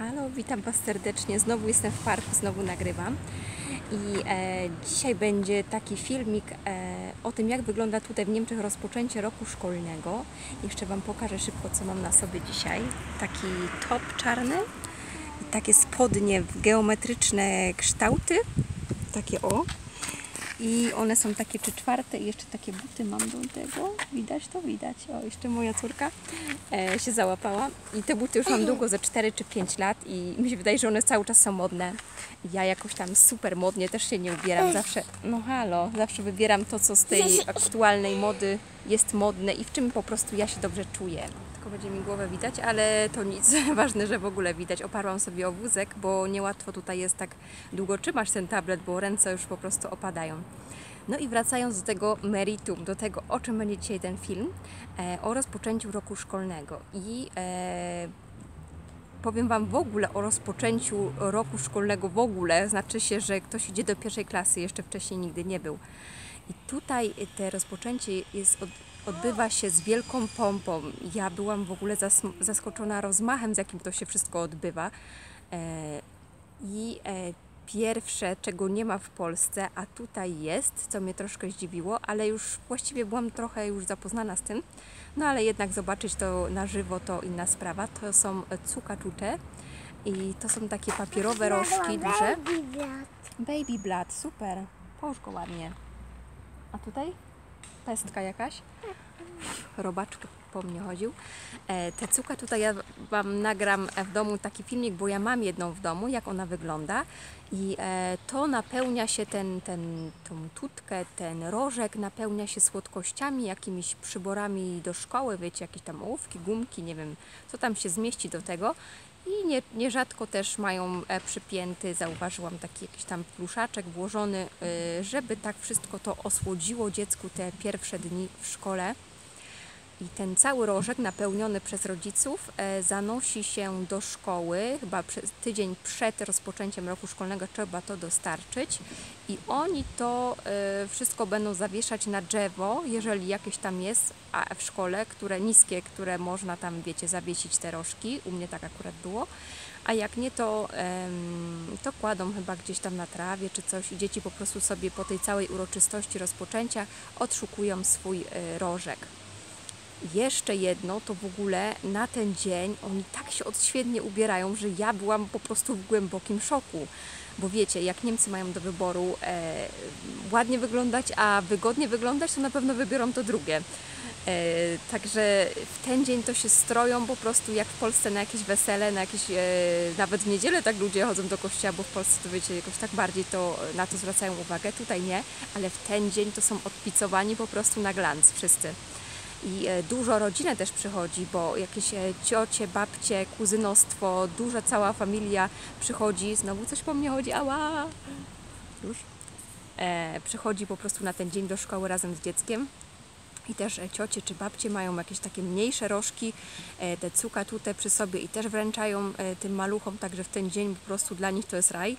Halo, witam Was serdecznie. Znowu jestem w parku, znowu nagrywam. I e, dzisiaj będzie taki filmik e, o tym, jak wygląda tutaj w Niemczech rozpoczęcie roku szkolnego. Jeszcze Wam pokażę szybko, co mam na sobie dzisiaj. Taki top czarny i takie spodnie w geometryczne kształty. Takie o. I one są takie czy czwarte i jeszcze takie buty mam do tego. Widać to? Widać. O, jeszcze moja córka e, się załapała. I te buty już mam długo, ze 4 czy 5 lat i mi się wydaje, że one cały czas są modne. Ja jakoś tam super modnie też się nie ubieram. Zawsze, no halo, zawsze wybieram to, co z tej aktualnej mody jest modne i w czym po prostu ja się dobrze czuję. Tylko będzie mi głowę widać, ale to nic. Ważne, że w ogóle widać. Oparłam sobie o wózek, bo niełatwo tutaj jest tak długo trzymać ten tablet, bo ręce już po prostu opadają. No i wracając do tego meritum, do tego, o czym będzie dzisiaj ten film, e, o rozpoczęciu roku szkolnego. I e, powiem Wam w ogóle o rozpoczęciu roku szkolnego w ogóle, znaczy się, że ktoś idzie do pierwszej klasy, jeszcze wcześniej nigdy nie był. I tutaj te rozpoczęcie jest od, odbywa się z wielką pompą. Ja byłam w ogóle zas- zaskoczona rozmachem, z jakim to się wszystko odbywa. E, I e, pierwsze, czego nie ma w Polsce, a tutaj jest, co mnie troszkę zdziwiło, ale już właściwie byłam trochę już zapoznana z tym, no ale jednak zobaczyć to na żywo to inna sprawa. To są cukaczucze i to są takie papierowe rożki duże. Baby blood, super. Połóż go ładnie. A tutaj? Pestka jakaś? Robaczek po mnie chodził. E, te cuka tutaj ja Wam nagram w domu taki filmik, bo ja mam jedną w domu, jak ona wygląda. I e, to napełnia się ten, ten, tą tutkę, ten rożek napełnia się słodkościami, jakimiś przyborami do szkoły, wiecie, jakieś tam ołówki, gumki, nie wiem, co tam się zmieści do tego. I nie, nierzadko też mają e, przypięty, zauważyłam taki jakiś tam pluszaczek włożony, y, żeby tak wszystko to osłodziło dziecku te pierwsze dni w szkole. I ten cały rożek napełniony przez rodziców e, zanosi się do szkoły, chyba tydzień przed rozpoczęciem roku szkolnego trzeba to dostarczyć i oni to e, wszystko będą zawieszać na drzewo, jeżeli jakieś tam jest a w szkole, które niskie, które można tam, wiecie, zawiesić te rożki. U mnie tak akurat było. A jak nie, to, to kładą chyba gdzieś tam na trawie czy coś i dzieci po prostu sobie po tej całej uroczystości rozpoczęcia odszukują swój e, rożek jeszcze jedno, to w ogóle na ten dzień oni tak się odświetnie ubierają, że ja byłam po prostu w głębokim szoku. Bo wiecie, jak Niemcy mają do wyboru e, ładnie wyglądać, a wygodnie wyglądać, to na pewno wybiorą to drugie. E, także w ten dzień to się stroją po prostu jak w Polsce na jakieś wesele, na jakieś, e, nawet w niedzielę tak ludzie chodzą do kościoła, bo w Polsce to wiecie, jakoś tak bardziej to na to zwracają uwagę, tutaj nie, ale w ten dzień to są odpicowani po prostu na glans wszyscy. I e, dużo rodziny też przychodzi, bo jakieś e, ciocie, babcie, kuzynostwo, duża cała familia przychodzi. Znowu coś po mnie chodzi, ała! Już. E, przychodzi po prostu na ten dzień do szkoły razem z dzieckiem. I też e, ciocie czy babcie mają jakieś takie mniejsze rożki, te cuka tutaj przy sobie i też wręczają tym maluchom, także w ten dzień po prostu dla nich to jest raj.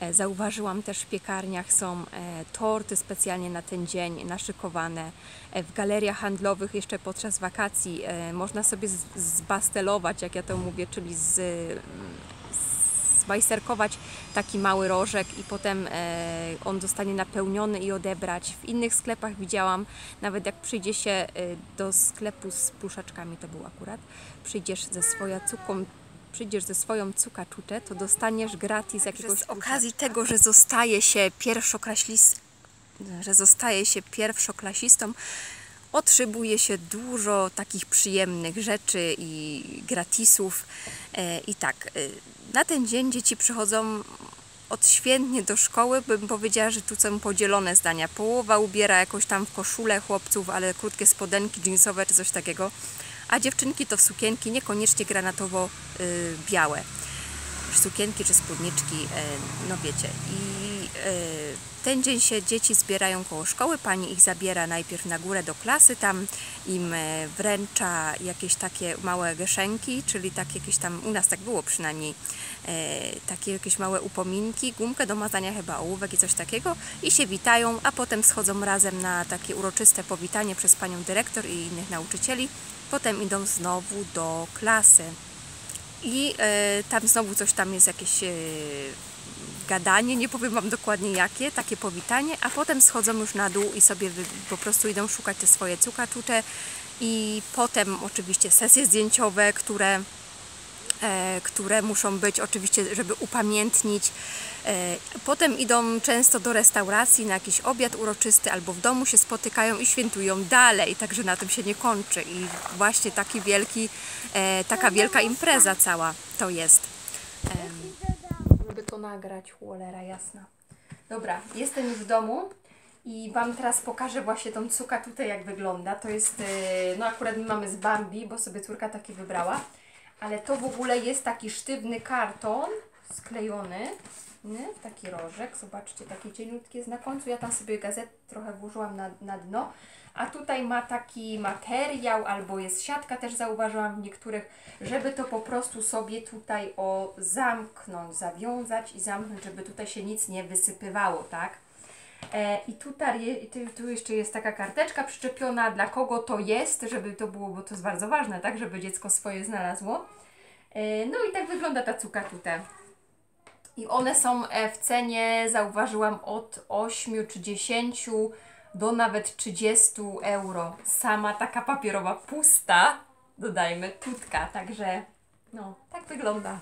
E, Zauważyłam też w piekarniach są e, torty specjalnie na ten dzień naszykowane. E, W galeriach handlowych jeszcze podczas wakacji można sobie zbastelować, jak ja to mówię, czyli z, zbajsterkować taki mały rożek i potem on zostanie napełniony i odebrać. W innych sklepach widziałam, nawet jak przyjdzie się do sklepu z pluszaczkami, to był akurat, przyjdziesz ze swoją cuką, przyjdziesz ze swoją cukaczuczę, to dostaniesz gratis jakiegoś... Z okazji tego, że zostaje się pierwszoklasistą, że zostaje się pierwszoklasistą, otrzymuje się dużo takich przyjemnych rzeczy i gratisów. E, I tak, e, na ten dzień dzieci przychodzą odświętnie do szkoły, bym powiedziała, że tu są podzielone zdania. Połowa ubiera jakoś tam w koszulę chłopców, ale krótkie spodenki jeansowe czy coś takiego, a dziewczynki to w sukienki niekoniecznie granatowo-białe. Sukienki czy spódniczki, e, no wiecie. I e, ten dzień się dzieci zbierają koło szkoły, pani ich zabiera najpierw na górę do klasy, tam im e, wręcza jakieś takie małe geszenki, czyli tak jakieś tam, u nas tak było przynajmniej, takie jakieś małe upominki, gumkę do mazania chyba ołówek i coś takiego i się witają, a potem schodzą razem na takie uroczyste powitanie przez panią dyrektor i innych nauczycieli. Potem idą znowu do klasy. I e, tam znowu coś tam jest jakieś e, gadanie, nie powiem Wam dokładnie jakie, takie powitanie, a potem schodzą już na dół i sobie po prostu idą szukać te swoje cukaczucze i potem oczywiście sesje zdjęciowe, które e, które muszą być oczywiście, żeby upamiętnić. E, Potem idą często do restauracji na jakiś obiad uroczysty albo w domu się spotykają i świętują dalej, także na tym się nie kończy i właśnie taki wielki, e, taka wielka impreza cała to jest. Żeby to nagrać, cholera jasna. Dobra, jestem już w domu i Wam teraz pokażę właśnie tą cuka tutaj jak wygląda. To jest, e, no akurat my mamy z Bambi, bo sobie córka taki wybrała. Ale to w ogóle jest taki sztywny karton sklejony w taki rożek. Zobaczcie, takie cieniutkie jest na końcu. Ja tam sobie gazet trochę włożyłam na, na dno. A tutaj ma taki materiał, albo jest siatka też zauważyłam w niektórych, żeby to po prostu sobie tutaj o zamknąć, zawiązać i zamknąć, żeby tutaj się nic nie wysypywało, tak? E, I tutaj tu, jeszcze jest taka karteczka przyczepiona, dla kogo to jest, żeby to było, bo to jest bardzo ważne, tak, żeby dziecko swoje znalazło. E, no i tak wygląda ta cuka tutaj. I one są e, w cenie, zauważyłam, od 8 czy 10 do nawet 30 euro. Sama taka papierowa pusta, dodajmy, tutka, także no, tak wygląda.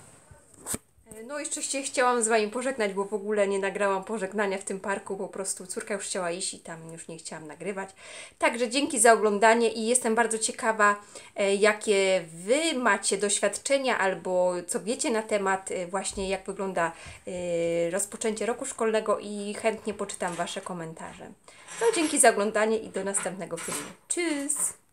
No jeszcze się chciałam z Wami pożegnać, bo w ogóle nie nagrałam pożegnania w tym parku, po prostu córka już chciała iść i tam już nie chciałam nagrywać. Także dzięki za oglądanie i jestem bardzo ciekawa, e, jakie Wy macie doświadczenia albo co wiecie na temat e, właśnie jak wygląda e, rozpoczęcie roku szkolnego i chętnie poczytam Wasze komentarze. No dzięki za oglądanie i do następnego filmu. Tschüss!